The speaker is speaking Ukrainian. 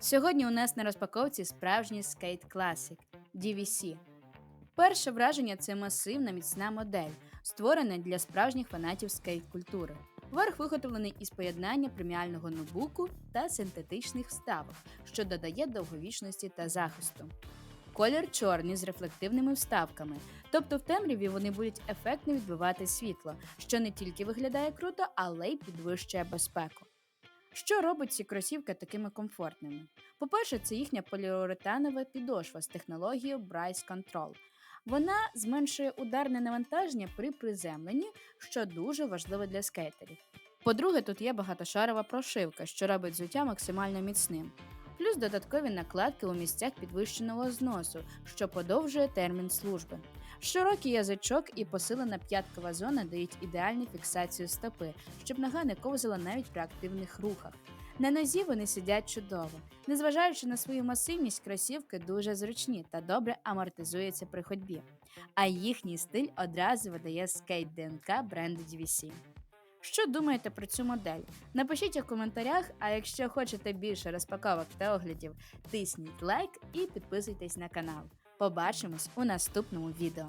Сьогодні у нас на розпаковці справжній скейт класик DVC. Перше враження це масивна міцна модель, створена для справжніх фанатів скейт-культури. Верх виготовлений із поєднання преміального ноутбуку та синтетичних вставок, що додає довговічності та захисту. Колір чорний з рефлективними вставками, тобто в темряві вони будуть ефектно відбивати світло, що не тільки виглядає круто, але й підвищує безпеку. Що робить ці кросівки такими комфортними? По-перше, це їхня поліуретанова підошва з технологією Bryce Control. Вона зменшує ударне навантаження при приземленні, що дуже важливо для скейтерів. По-друге, тут є багатошарова прошивка, що робить взуття максимально міцним. Плюс додаткові накладки у місцях підвищеного зносу, що подовжує термін служби. Широкий язичок і посилена п'яткова зона дають ідеальну фіксацію стопи, щоб нога не ковзала навіть при активних рухах. На нозі вони сидять чудово. Незважаючи на свою масивність, кросівки дуже зручні та добре амортизуються при ходьбі. А їхній стиль одразу видає скейт ДНК бренду DVC. Що думаєте про цю модель? Напишіть у коментарях, а якщо хочете більше розпаковок та оглядів, тисніть лайк і підписуйтесь на канал. Побачимось у наступному відео.